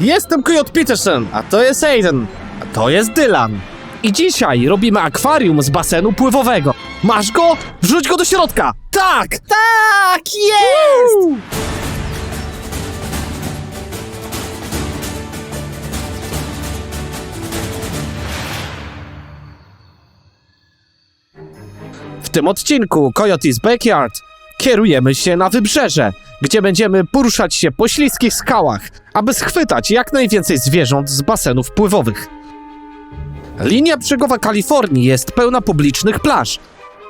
Jestem Kojot Peterson, a to jest Aiden, a to jest Dylan. I dzisiaj robimy akwarium z basenu pływowego. Masz go? Wrzuć go do środka! Tak! Tak, jest! W tym odcinku Coyote's Backyard kierujemy się na wybrzeże, gdzie będziemy poruszać się po śliskich skałach, aby schwytać jak najwięcej zwierząt z basenów pływowych. Linia brzegowa Kalifornii jest pełna publicznych plaż.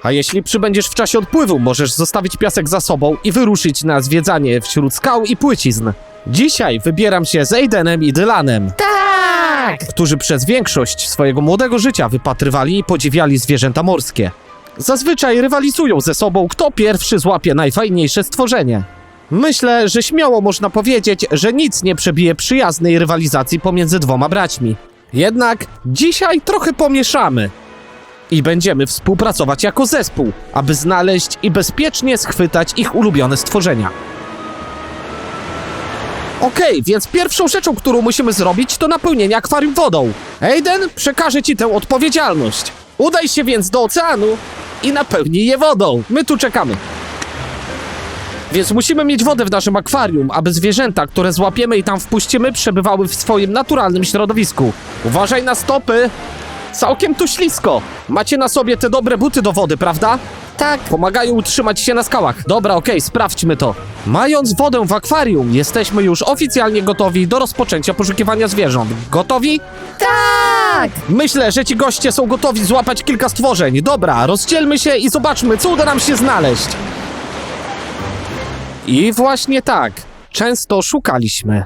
A jeśli przybędziesz w czasie odpływu, możesz zostawić piasek za sobą i wyruszyć na zwiedzanie wśród skał i płycizn. Dzisiaj wybieram się z Aidenem i Dylanem, Tak! którzy przez większość swojego młodego życia wypatrywali i podziwiali zwierzęta morskie. Zazwyczaj rywalizują ze sobą, kto pierwszy złapie najfajniejsze stworzenie. Myślę, że śmiało można powiedzieć, że nic nie przebije przyjaznej rywalizacji pomiędzy dwoma braćmi. Jednak dzisiaj trochę pomieszamy i będziemy współpracować jako zespół, aby znaleźć i bezpiecznie schwytać ich ulubione stworzenia. Okej, więc pierwszą rzeczą, którą musimy zrobić, to napełnienie akwarium wodą. Aiden przekaże ci tę odpowiedzialność. Udaj się więc do oceanu i napełnij je wodą. My tu czekamy. Więc musimy mieć wodę w naszym akwarium, aby zwierzęta, które złapiemy i tam wpuścimy, przebywały w swoim naturalnym środowisku. Uważaj na stopy. Całkiem tu ślisko. Macie na sobie te dobre buty do wody, prawda? Tak, Pomagają utrzymać się na skałach. Dobra, okej, sprawdźmy to. Mając wodę w akwarium, jesteśmy już oficjalnie gotowi do rozpoczęcia poszukiwania zwierząt. Gotowi? tak! Myślę, że ci goście są gotowi złapać kilka stworzeń. Dobra, rozdzielmy się i zobaczmy, co uda nam się znaleźć. I właśnie tak. Często szukaliśmy.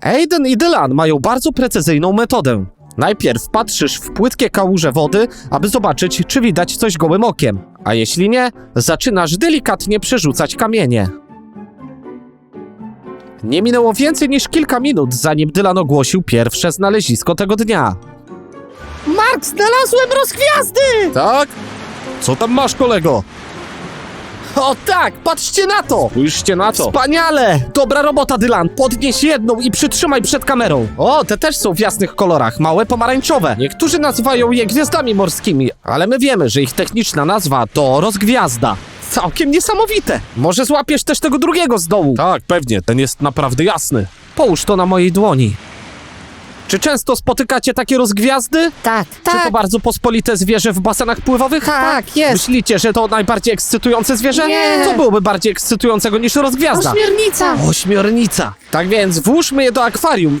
Aiden i Dylan mają bardzo precyzyjną metodę. Najpierw patrzysz w płytkie kałuże wody, aby zobaczyć, czy widać coś gołym okiem. A jeśli nie, zaczynasz delikatnie przerzucać kamienie. Nie minęło więcej niż kilka minut, zanim Dylan ogłosił pierwsze znalezisko tego dnia. Mark, znalazłem rozgwiazdy! Tak? Co tam masz, kolego? O tak, patrzcie na to! Spójrzcie na to. Wspaniale! Dobra robota, Dylan. Podnieś jedną i przytrzymaj przed kamerą. O, te też są w jasnych kolorach, małe pomarańczowe. Niektórzy nazywają je gwiazdami morskimi, ale my wiemy, że ich techniczna nazwa to rozgwiazda. Całkiem niesamowite. Może złapiesz też tego drugiego z dołu. Tak, pewnie, ten jest naprawdę jasny. Połóż to na mojej dłoni. Czy często spotykacie takie rozgwiazdy? Tak, Czy to tak, bardzo pospolite zwierzę w basenach pływowych? tak, jest. Myślicie, że to najbardziej ekscytujące zwierzę? Nie. Co byłoby bardziej ekscytującego niż rozgwiazda? Ośmiornica! Ośmiornica. Tak więc włóżmy je do akwarium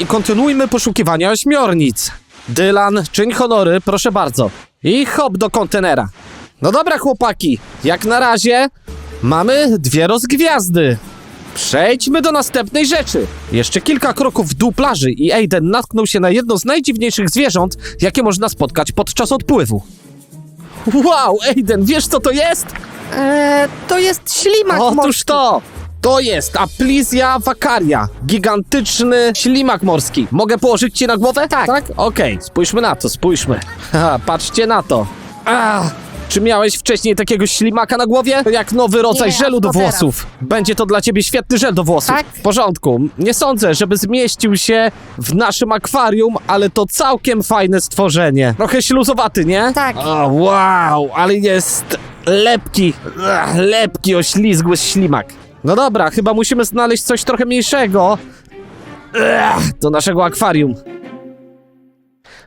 i kontynuujmy poszukiwania ośmiornic. Dylan, czyń honory, proszę bardzo. I hop do kontenera. No dobra, chłopaki, jak na razie mamy dwie rozgwiazdy. Przejdźmy do następnej rzeczy. Jeszcze kilka kroków w dół plaży i Aiden natknął się na jedno z najdziwniejszych zwierząt, jakie można spotkać podczas odpływu. Wow, Aiden, wiesz co to jest? Eee, to jest ślimak Otóż morski. to! To jest Aplizia vacaria, gigantyczny ślimak morski. Mogę położyć ci na głowę? Tak. Tak? Okej, spójrzmy na to, spójrzmy. Haha, patrzcie na to. Ah, czy miałeś wcześniej takiego ślimaka na głowie? Jak nowy rodzaj Nie, żelu do teraz. włosów. Będzie to dla ciebie świetny żel do włosów. Tak. W porządku. Nie sądzę, żeby zmieścił się w naszym akwarium, ale to całkiem fajne stworzenie. Trochę śluzowaty, nie? Tak. O, wow, ale jest lepki, Ach, lepki, oślizgły ślimak. No dobra, chyba musimy znaleźć coś trochę mniejszego Ach, do naszego akwarium.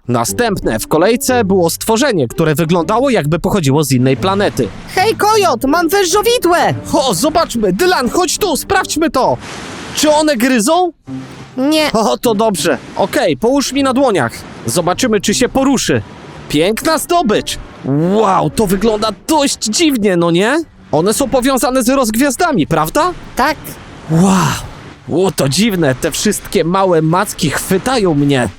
Następne w kolejce było stworzenie, które wyglądało jakby pochodziło z innej planety. Hej, kojot, mam wężowidłę! O, zobaczmy, Dylan, chodź tu, sprawdźmy to. Czy one gryzą? Nie, O, to dobrze. Okej, połóż mi na dłoniach. Zobaczymy, czy się poruszy. Piękna zdobycz. Wow, to wygląda dość dziwnie, no nie? One są powiązane z rozgwiazdami, prawda? tak, Wow. O, to dziwne, te wszystkie małe macki chwytają mnie.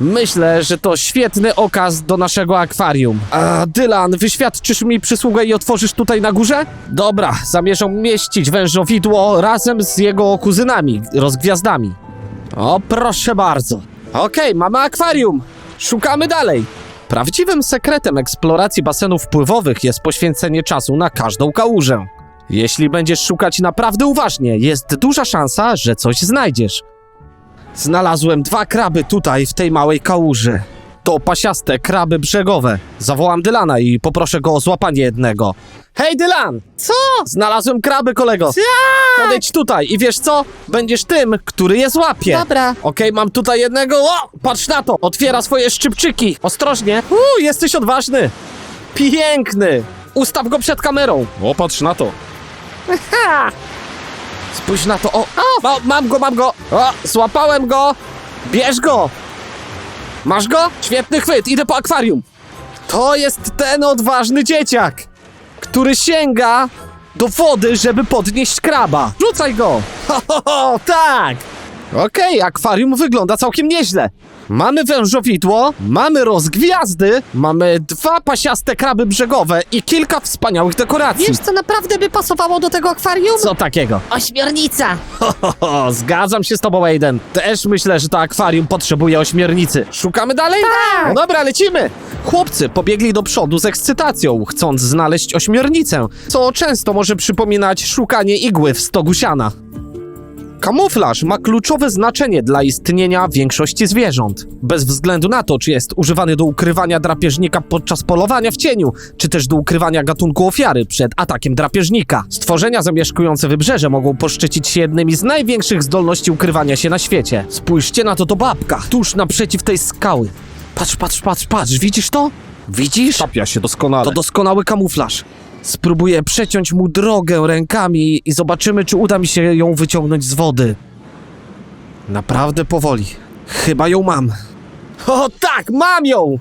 Myślę, że to świetny okaz do naszego akwarium. A, Dylan, wyświadczysz mi przysługę i otworzysz tutaj na górze? Dobra, zamierzam mieścić wężowidło razem z jego kuzynami, rozgwiazdami. O, proszę bardzo. Okej, mamy akwarium. Szukamy dalej. Prawdziwym sekretem eksploracji basenów pływowych jest poświęcenie czasu na każdą kałużę. Jeśli będziesz szukać naprawdę uważnie, jest duża szansa, że coś znajdziesz. Znalazłem dwa kraby tutaj, w tej małej kałuży. To pasiaste kraby brzegowe. Zawołam Dylana i poproszę go o złapanie jednego. Hej, Dylan! Co? Znalazłem kraby, kolego. Tak! Podejdź tutaj i wiesz co? Będziesz tym, który je złapie. Dobra. Okej, mam tutaj jednego. O, patrz na to! Otwiera swoje szczypczyki. Ostrożnie. Uuu, jesteś odważny. Piękny. Ustaw go przed kamerą. O, patrz na to. Ha! Spójrz na to. O, o mam go, mam go. O, złapałem go. Bierz go. Masz go? Świetny chwyt. Idę po akwarium. To jest ten odważny dzieciak, który sięga do wody, żeby podnieść kraba. Rzucaj go. Ho, ho, ho, tak. Okej, akwarium wygląda całkiem nieźle. Mamy wężowidło, mamy rozgwiazdy, mamy dwa pasiaste kraby brzegowe i kilka wspaniałych dekoracji. Wiesz, co naprawdę by pasowało do tego akwarium? Co takiego? Ośmiornica. O, zgadzam się z tobą, Aiden. Też myślę, że to akwarium potrzebuje ośmiornicy. Szukamy dalej? Tak. No dobra, lecimy. Chłopcy pobiegli do przodu z ekscytacją, chcąc znaleźć ośmiornicę, co często może przypominać szukanie igły w stogu siana. Kamuflaż ma kluczowe znaczenie dla istnienia większości zwierząt. Bez względu na to, czy jest używany do ukrywania drapieżnika podczas polowania w cieniu, czy też do ukrywania gatunku ofiary przed atakiem drapieżnika. Stworzenia zamieszkujące wybrzeże mogą poszczycić się jednymi z największych zdolności ukrywania się na świecie. Spójrzcie na to, to babka, tuż naprzeciw tej skały. Patrz, patrz, patrz, patrz, widzisz to? Widzisz? Tapia się doskonale. To doskonały kamuflaż. Spróbuję przeciąć mu drogę rękami i zobaczymy, czy uda mi się ją wyciągnąć z wody. Naprawdę powoli. Chyba ją mam. O tak, mam ją!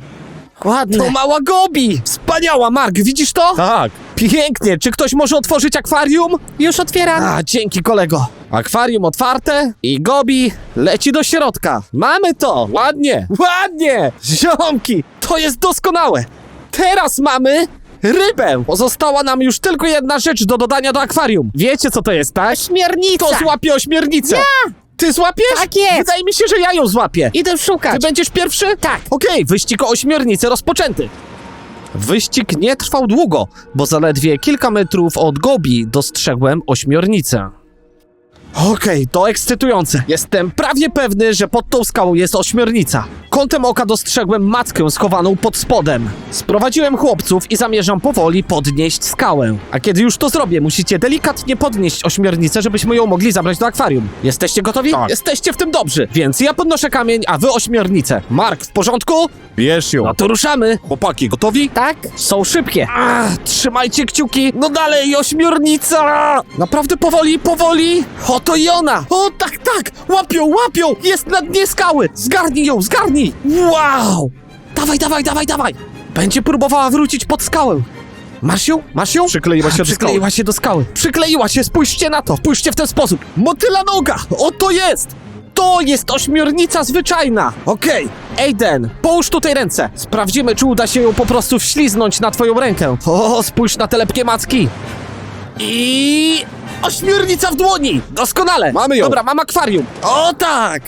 Ładne. To mała Gobi! Wspaniała, Mark, widzisz to? Tak. Pięknie, czy ktoś może otworzyć akwarium? Już otwieram. A, dzięki kolego. Akwarium otwarte i Gobi leci do środka. Mamy to! Ładnie, ładnie! Ziomki, to jest doskonałe! Teraz mamy rybę! Pozostała nam już tylko jedna rzecz do dodania do akwarium. Wiecie co to jest, tak? Ośmiornica. To złapie ośmiornicę! Ja! Ty złapiesz? Tak jest. Wydaje mi się, że ja ją złapię. Idę szukać. Ty będziesz pierwszy? Tak. Okej, wyścig o ośmiornicę rozpoczęty. Wyścig nie trwał długo, bo zaledwie kilka metrów od Gobi dostrzegłem ośmiornicę. Okej, to ekscytujące. Jestem prawie pewny, że pod tą skałą jest ośmiornica. Kątem oka dostrzegłem matkę schowaną pod spodem. Sprowadziłem chłopców i zamierzam powoli podnieść skałę. A kiedy już to zrobię, musicie delikatnie podnieść ośmiornicę, żebyśmy ją mogli zabrać do akwarium. Jesteście gotowi? Tak. Jesteście w tym dobrzy, więc ja podnoszę kamień, a wy ośmiornicę. Mark, w porządku? Bierz ją. No to ruszamy. Chłopaki, gotowi? Tak? Są szybkie. Ach, trzymajcie kciuki. No dalej, ośmiornica! Naprawdę powoli, powoli. Oto i ona. O, tak, tak. Łapią, łapią. Jest na dnie skały. Zgarnij ją, zgarnij. Wow. Dawaj, dawaj, dawaj, dawaj. Będzie próbowała wrócić pod skałę. Masz ją? Masz ją? Przykleiła się do Przykleiła skały. się do skały. Przykleiła się, spójrzcie na to. Spójrzcie w ten sposób. Motyla noga. Oto jest. To jest ośmiornica zwyczajna. Okej. Aiden, połóż tutaj ręce. Sprawdzimy, czy uda się ją po prostu wśliznąć na twoją rękę. O, spójrz na te lepkie macki. I... Ośmiornica w dłoni! Doskonale! Mamy ją. Dobra, mam akwarium. O tak!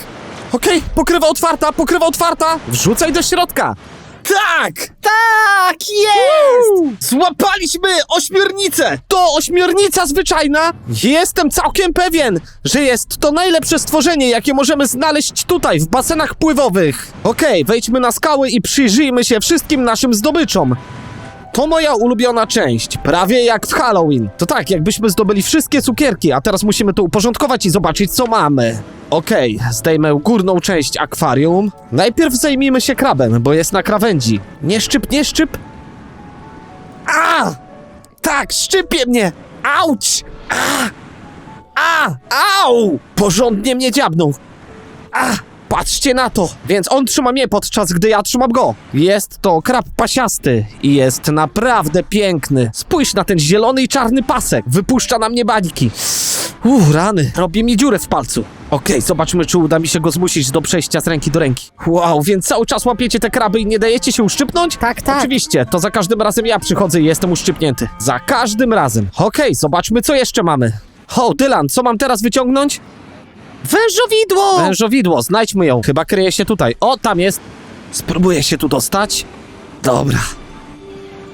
Okej, pokrywa otwarta, pokrywa otwarta. Wrzucaj do środka. Tak! Tak, jest! Złapaliśmy ośmiornicę! To ośmiornica zwyczajna! Jestem całkiem pewien, że jest to najlepsze stworzenie, jakie możemy znaleźć tutaj, w basenach pływowych. Okej, wejdźmy na skały i przyjrzyjmy się wszystkim naszym zdobyczom. To moja ulubiona część, prawie jak w Halloween. To tak, jakbyśmy zdobyli wszystkie cukierki, a teraz musimy to uporządkować i zobaczyć, co mamy. Okej, zdejmę górną część akwarium. Najpierw zajmijmy się krabem, bo jest na krawędzi. Nie szczyp, nie szczyp. A! Tak, szczypie mnie! Auć! A! A! Au! Porządnie mnie dziabnął. A! Patrzcie na to! Więc on trzyma mnie podczas gdy ja trzymam go. Jest to krab pasiasty i jest naprawdę piękny. Spójrz na ten zielony i czarny pasek. Wypuszcza na mnie bańki. Uuu, rany. Robi mi dziurę w palcu. Okej, zobaczmy, czy uda mi się go zmusić do przejścia z ręki do ręki. Wow, więc cały czas łapiecie te kraby i nie dajecie się uszczypnąć? Tak, tak. Oczywiście, to za każdym razem ja przychodzę i jestem uszczypnięty. Za każdym razem. Okej, zobaczmy, co jeszcze mamy. O, Dylan, co mam teraz wyciągnąć? Wężowidło! Wężowidło, znajdźmy ją. Chyba kryje się tutaj. O, tam jest. Spróbuję się tu dostać. Dobra.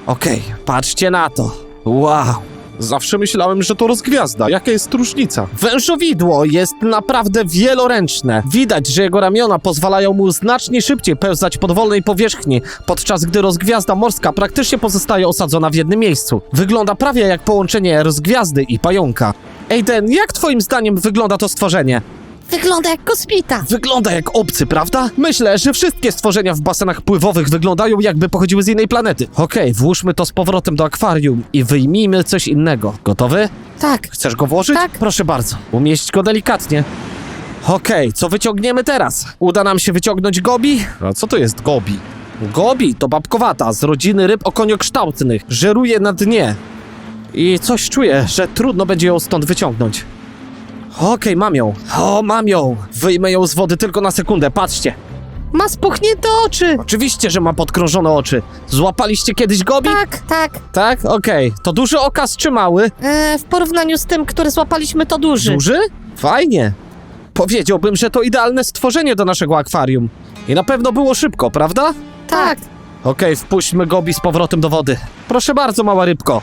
Okej, patrzcie na to. Wow. Zawsze myślałem, że to rozgwiazda. Jaka jest różnica? Wężowidło jest naprawdę wieloręczne. Widać, że jego ramiona pozwalają mu znacznie szybciej pełzać po dowolnej powierzchni, podczas gdy rozgwiazda morska praktycznie pozostaje osadzona w jednym miejscu. Wygląda prawie jak połączenie rozgwiazdy i pająka. Ejden, jak twoim zdaniem wygląda to stworzenie? Wygląda jak kosmita. Wygląda jak obcy, prawda? Myślę, że wszystkie stworzenia w basenach pływowych wyglądają jakby pochodziły z innej planety. Okej, włóżmy to z powrotem do akwarium i wyjmijmy coś innego. Gotowy? Tak. Chcesz go włożyć? Tak. Proszę bardzo. Umieść go delikatnie. Okej, co wyciągniemy teraz? Uda nam się wyciągnąć gobi? A co to jest gobi? Gobi to babkowata z rodziny ryb okoniokształtnych. Żeruje na dnie. I coś czuję, że trudno będzie ją stąd wyciągnąć. Okej, mam ją. O, mam ją. Wyjmę ją z wody tylko na sekundę, patrzcie. Ma spuchnięte oczy. Oczywiście, że ma podkrążone oczy. Złapaliście kiedyś gobi? Tak, tak. Tak? Okej. To duży okaz czy mały? E, w porównaniu z tym, który złapaliśmy, to duży. Duży? Fajnie. Powiedziałbym, że to idealne stworzenie do naszego akwarium. I na pewno było szybko, prawda? Tak. Okej, wpuśćmy Gobi z powrotem do wody. Proszę bardzo, mała rybko.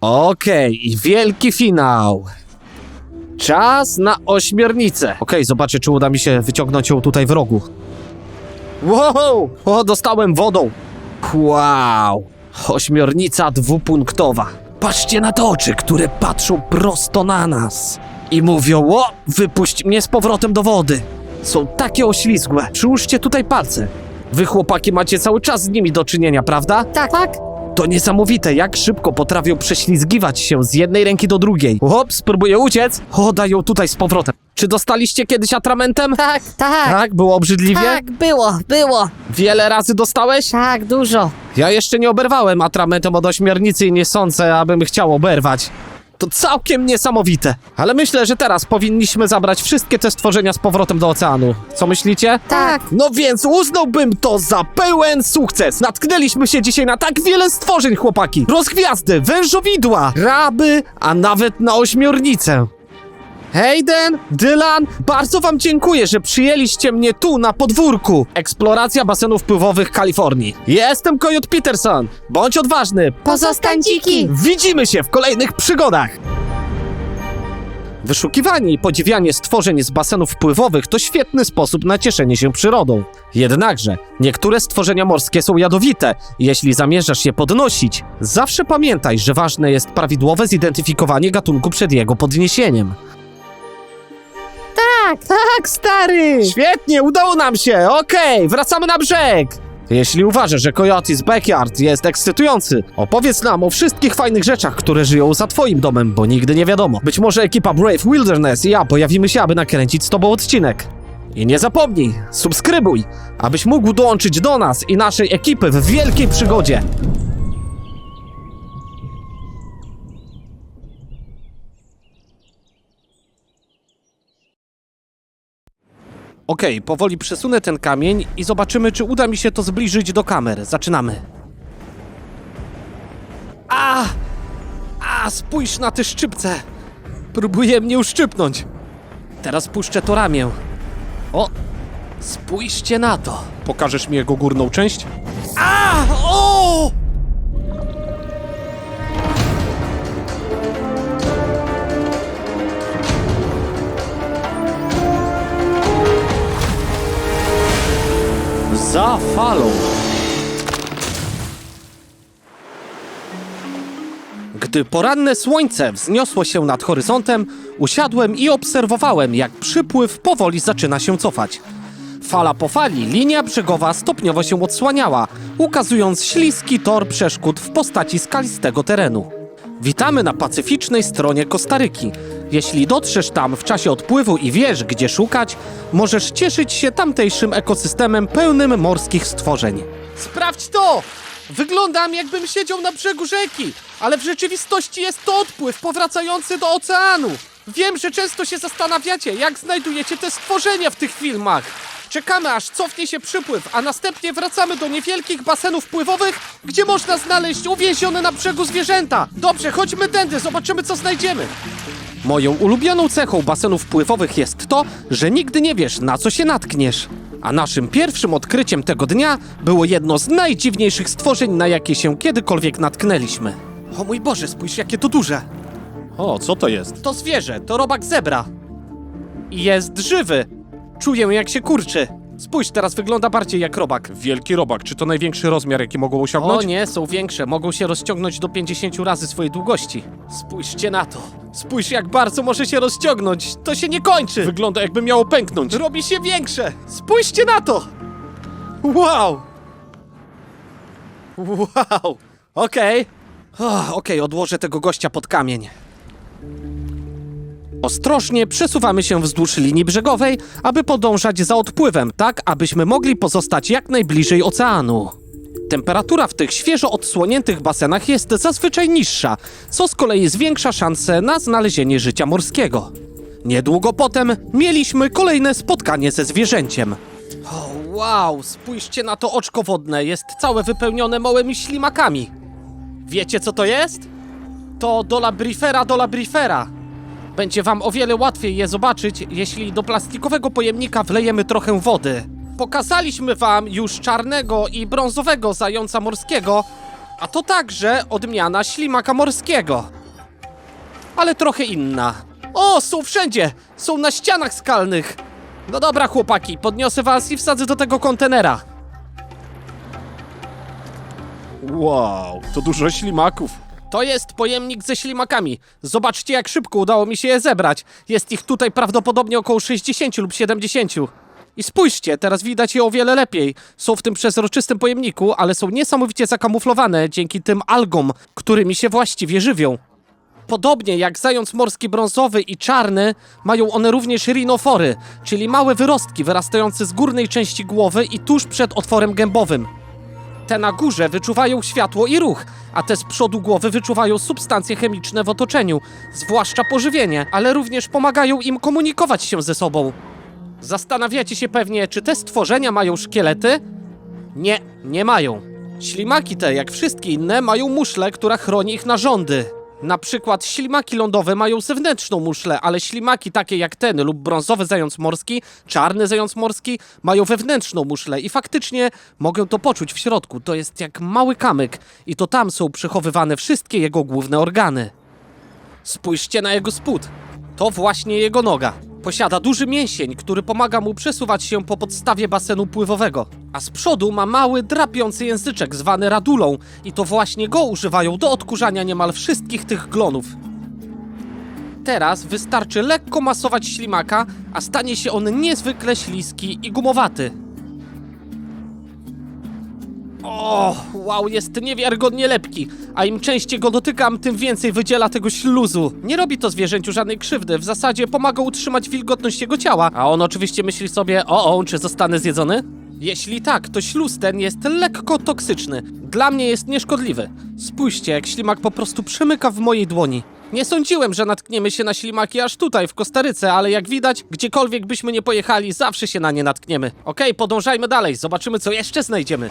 Okej, i wielki finał. Czas na ośmiornicę. Okej, zobaczę, czy uda mi się wyciągnąć ją tutaj w rogu. Wow! O, dostałem wodą. Wow! Ośmiornica dwupunktowa. Patrzcie na te oczy, które patrzą prosto na nas. I mówią, o, wypuść mnie z powrotem do wody. Są takie oślizgłe. Przyłóżcie tutaj palce. Wy chłopaki macie cały czas z nimi do czynienia, prawda? Tak. Tak. To niesamowite, jak szybko potrafią prześlizgiwać się z jednej ręki do drugiej. Hop, spróbuję uciec. O, dają tutaj z powrotem. Czy dostaliście kiedyś atramentem? Tak, tak. Tak, było obrzydliwie? Tak, było, było. Wiele razy dostałeś? Tak, dużo. Ja jeszcze nie oberwałem atramentem od ośmiornicy i nie sądzę, abym chciał oberwać. To całkiem niesamowite. Ale myślę, że teraz powinniśmy zabrać wszystkie te stworzenia z powrotem do oceanu. Co myślicie? Tak. No więc uznałbym to za pełen sukces. Natknęliśmy się dzisiaj na tak wiele stworzeń, chłopaki. Rozgwiazdy, wężowidła, raby, a nawet na ośmiornicę. Hayden, Dylan, bardzo wam dziękuję, że przyjęliście mnie tu na podwórku. Eksploracja basenów pływowych Kalifornii. Jestem Coyote Peterson. Bądź odważny. Pozostań dziki. Widzimy się w kolejnych przygodach. Wyszukiwanie i podziwianie stworzeń z basenów pływowych to świetny sposób na cieszenie się przyrodą. Jednakże niektóre stworzenia morskie są jadowite. Jeśli zamierzasz je podnosić, zawsze pamiętaj, że ważne jest prawidłowe zidentyfikowanie gatunku przed jego podniesieniem. Tak, tak, stary. Świetnie, udało nam się! Okej, wracamy na brzeg! Jeśli uważasz, że Coyote's Backyard jest ekscytujący, opowiedz nam o wszystkich fajnych rzeczach, które żyją za twoim domem, bo nigdy nie wiadomo. Być może ekipa Brave Wilderness i ja pojawimy się, aby nakręcić z tobą odcinek. I nie zapomnij, subskrybuj, abyś mógł dołączyć do nas i naszej ekipy w wielkiej przygodzie. Okej, powoli przesunę ten kamień i zobaczymy, czy uda mi się to zbliżyć do kamer. Zaczynamy. A! A, spójrz na te szczypce! Próbuje mnie uszczypnąć. Teraz puszczę to ramię. O! Spójrzcie na to. Pokażesz mi jego górną część? A! O! Falą. Gdy poranne słońce wzniosło się nad horyzontem, usiadłem i obserwowałem, jak przypływ powoli zaczyna się cofać. Fala po fali, linia brzegowa stopniowo się odsłaniała, ukazując śliski tor przeszkód w postaci skalistego terenu. Witamy na pacyficznej stronie Kostaryki. Jeśli dotrzesz tam w czasie odpływu i wiesz, gdzie szukać, możesz cieszyć się tamtejszym ekosystemem pełnym morskich stworzeń. Sprawdź to! Wyglądam, jakbym siedział na brzegu rzeki, ale w rzeczywistości jest to odpływ powracający do oceanu. Wiem, że często się zastanawiacie, jak znajdujecie te stworzenia w tych filmach. Czekamy, aż cofnie się przypływ, a następnie wracamy do niewielkich basenów pływowych, gdzie można znaleźć uwięzione na brzegu zwierzęta. Dobrze, chodźmy tędy, zobaczymy, co znajdziemy. Moją ulubioną cechą basenów pływowych jest to, że nigdy nie wiesz, na co się natkniesz. A naszym pierwszym odkryciem tego dnia było jedno z najdziwniejszych stworzeń, na jakie się kiedykolwiek natknęliśmy. O mój Boże, spójrz jakie to duże. O, co to jest? To zwierzę, to robak zebra. I jest żywy. Czuję jak się kurczy. Spójrz, teraz wygląda bardziej jak robak. Wielki robak. Czy to największy rozmiar, jaki mogą O osiągnąć? nie, są większe, mogą się rozciągnąć do 50 razy swojej długości. Spójrzcie na to. Spójrz jak bardzo może się rozciągnąć. To się nie kończy. Wygląda jakby miało pęknąć. Robi się większe. Spójrzcie na to. Wow. Wow. Okej. O, Okej, odłożę tego gościa pod kamień. Ostrożnie przesuwamy się wzdłuż linii brzegowej, aby podążać za odpływem, tak abyśmy mogli pozostać jak najbliżej oceanu. Temperatura w tych świeżo odsłoniętych basenach jest zazwyczaj niższa, co z kolei zwiększa szanse na znalezienie życia morskiego. Niedługo potem mieliśmy kolejne spotkanie ze zwierzęciem. O, wow, spójrzcie na to oczko wodne, jest całe wypełnione małymi ślimakami. Wiecie co to jest? To dolabrifera dolabrifera. Będzie wam o wiele łatwiej je zobaczyć, jeśli do plastikowego pojemnika wlejemy trochę wody. Pokazaliśmy wam już czarnego i brązowego zająca morskiego, a to także odmiana ślimaka morskiego. Ale trochę inna. O, są wszędzie! Są na ścianach skalnych! No dobra, chłopaki, podniosę was i wsadzę do tego kontenera. Wow, to dużo ślimaków. To jest pojemnik ze ślimakami. Zobaczcie, jak szybko udało mi się je zebrać. Jest ich tutaj prawdopodobnie około 60 lub 70. I spójrzcie, teraz widać je o wiele lepiej. Są w tym przezroczystym pojemniku, ale są niesamowicie zakamuflowane dzięki tym algom, którymi się właściwie żywią. Podobnie jak zając morski brązowy i czarny, mają one również rinofory, czyli małe wyrostki wyrastające z górnej części głowy i tuż przed otworem gębowym. Te na górze wyczuwają światło i ruch, a te z przodu głowy wyczuwają substancje chemiczne w otoczeniu, zwłaszcza pożywienie, ale również pomagają im komunikować się ze sobą. Zastanawiacie się pewnie, czy te stworzenia mają szkielety? Nie, nie mają. Ślimaki te, jak wszystkie inne, mają muszlę, która chroni ich narządy. Na przykład ślimaki lądowe mają zewnętrzną muszlę, ale ślimaki takie jak ten lub brązowy zając morski, czarny zając morski mają wewnętrzną muszlę i faktycznie mogę to poczuć w środku. To jest jak mały kamyk i to tam są przechowywane wszystkie jego główne organy. Spójrzcie na jego spód. To właśnie jego noga. Posiada duży mięsień, który pomaga mu przesuwać się po podstawie basenu pływowego. A z przodu ma mały, drapiący języczek zwany radulą i to właśnie go używają do odkurzania niemal wszystkich tych glonów. Teraz wystarczy lekko masować ślimaka, a stanie się on niezwykle śliski i gumowaty. O, wow, jest niewiarygodnie lepki, a im częściej go dotykam, tym więcej wydziela tego śluzu. Nie robi to zwierzęciu żadnej krzywdy, w zasadzie pomaga utrzymać wilgotność jego ciała, a on oczywiście myśli sobie, o, o, czy zostanę zjedzony? Jeśli tak, to śluz ten jest lekko toksyczny. Dla mnie jest nieszkodliwy. Spójrzcie, jak ślimak po prostu przemyka w mojej dłoni. Nie sądziłem, że natkniemy się na ślimaki aż tutaj, w Kostaryce, ale jak widać, gdziekolwiek byśmy nie pojechali, zawsze się na nie natkniemy. Okej, podążajmy dalej, zobaczymy, co jeszcze znajdziemy.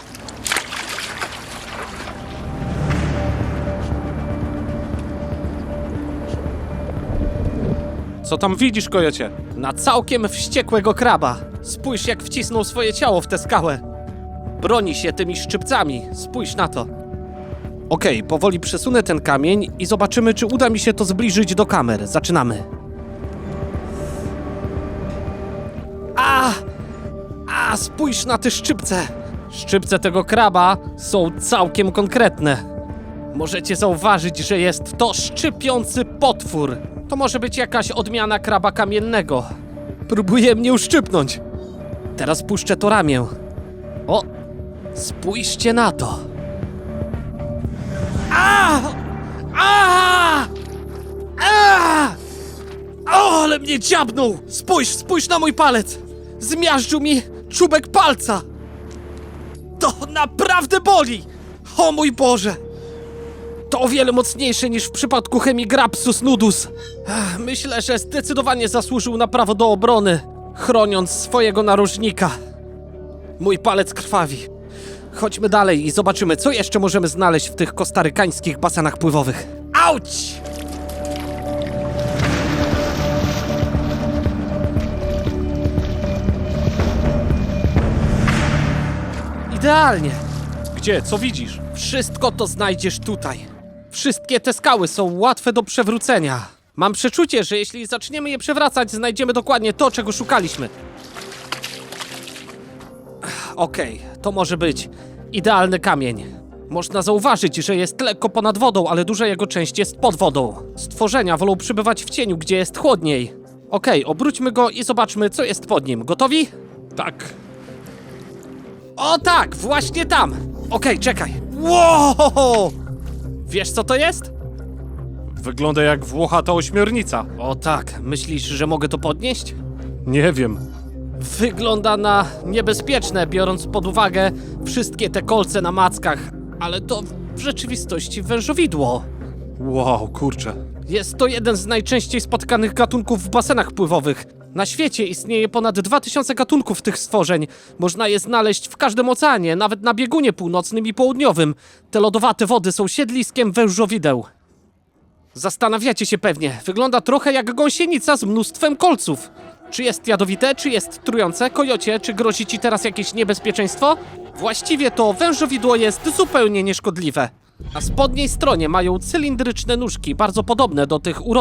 Co tam widzisz, kojecie? Na całkiem wściekłego kraba. Spójrz, jak wcisnął swoje ciało w tę skałę. Broni się tymi szczypcami. Spójrz na to. Okej, powoli przesunę ten kamień i zobaczymy, czy uda mi się to zbliżyć do kamer. Zaczynamy. A! A, spójrz na te szczypce. Szczypce tego kraba są całkiem konkretne. Możecie zauważyć, że jest to szczypiący potwór. To może być jakaś odmiana kraba kamiennego. Próbuje mnie uszczypnąć. Teraz puszczę to ramię. O! Spójrzcie na to. A! A! A! O, ale mnie dziabnął! Spójrz, spójrz na mój palec! Zmiażdżył mi czubek palca! To naprawdę boli! O mój Boże! To o wiele mocniejsze niż w przypadku Hemigrapsus nudus. Ech, Myślę, że zdecydowanie zasłużył na prawo do obrony, chroniąc swojego narożnika. Mój palec krwawi. Chodźmy dalej i zobaczymy, co jeszcze możemy znaleźć w tych kostarykańskich basenach pływowych. Auć! Idealnie. Gdzie? Co widzisz? Wszystko to znajdziesz tutaj. Wszystkie te skały są łatwe do przewrócenia. Mam przeczucie, że jeśli zaczniemy je przewracać, znajdziemy dokładnie to, czego szukaliśmy. Okej, to może być idealny kamień. Można zauważyć, że jest lekko ponad wodą, ale duża jego część jest pod wodą. Stworzenia wolą przybywać w cieniu, gdzie jest chłodniej. Okej, obróćmy go i zobaczmy, co jest pod nim. Gotowi? Tak. O tak, właśnie tam! Okej, czekaj. Wow! Wiesz co to jest? Wygląda jak włochata ośmiornica. O tak, myślisz, że mogę to podnieść? Nie wiem. Wygląda na niebezpieczne, biorąc pod uwagę wszystkie te kolce na mackach, ale to w rzeczywistości wężowidło. Wow, kurczę. Jest to jeden z najczęściej spotkanych gatunków w basenach pływowych. Na świecie istnieje ponad 2000 gatunków tych stworzeń. Można je znaleźć w każdym oceanie, nawet na biegunie północnym i południowym. Te lodowate wody są siedliskiem wężowideł. Zastanawiacie się pewnie, wygląda trochę jak gąsienica z mnóstwem kolców. Czy jest jadowite, czy jest trujące, kojocie, czy grozi ci teraz jakieś niebezpieczeństwo? Właściwie to wężowidło jest zupełnie nieszkodliwe. Na spodniej stronie mają cylindryczne nóżki, bardzo podobne do tych u.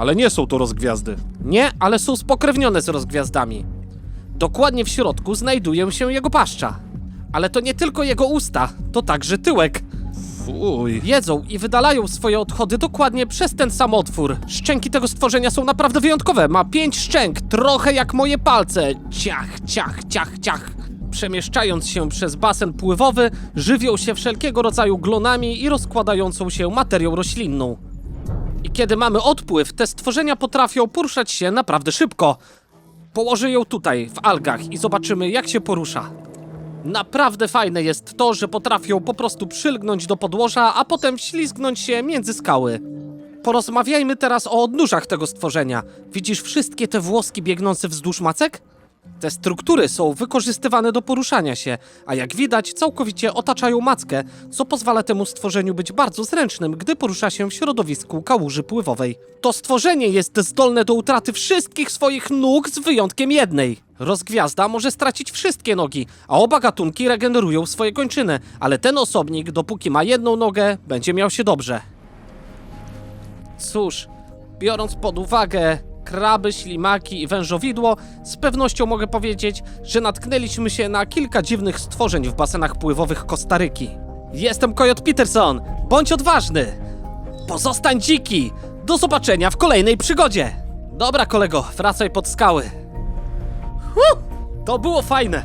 Ale nie są to rozgwiazdy. Nie, ale są spokrewnione z rozgwiazdami. Dokładnie w środku znajduje się jego paszcza. Ale to nie tylko jego usta, to także tyłek. Fuj. Jedzą i wydalają swoje odchody dokładnie przez ten sam otwór. Szczęki tego stworzenia są naprawdę wyjątkowe. Ma pięć szczęk, trochę jak moje palce. Ciach, ciach, ciach, ciach. Przemieszczając się przez basen pływowy, żywią się wszelkiego rodzaju glonami i rozkładającą się materią roślinną. I kiedy mamy odpływ, te stworzenia potrafią poruszać się naprawdę szybko. Położę ją tutaj, w algach i zobaczymy, jak się porusza. Naprawdę fajne jest to, że potrafią po prostu przylgnąć do podłoża, a potem ślizgnąć się między skały. Porozmawiajmy teraz o odnóżach tego stworzenia. Widzisz wszystkie te włoski biegnące wzdłuż macek? Te struktury są wykorzystywane do poruszania się, a jak widać całkowicie otaczają mackę, co pozwala temu stworzeniu być bardzo zręcznym, gdy porusza się w środowisku kałuży pływowej. To stworzenie jest zdolne do utraty wszystkich swoich nóg z wyjątkiem jednej. Rozgwiazda może stracić wszystkie nogi, a oba gatunki regenerują swoje kończyny, ale ten osobnik, dopóki ma jedną nogę, będzie miał się dobrze. Cóż, biorąc pod uwagę kraby, ślimaki i wężowidło, z pewnością mogę powiedzieć, że natknęliśmy się na kilka dziwnych stworzeń w basenach pływowych Kostaryki. Jestem Kojot Peterson, bądź odważny! Pozostań dziki! Do zobaczenia w kolejnej przygodzie! Dobra kolego, wracaj pod skały. Huh, to było fajne!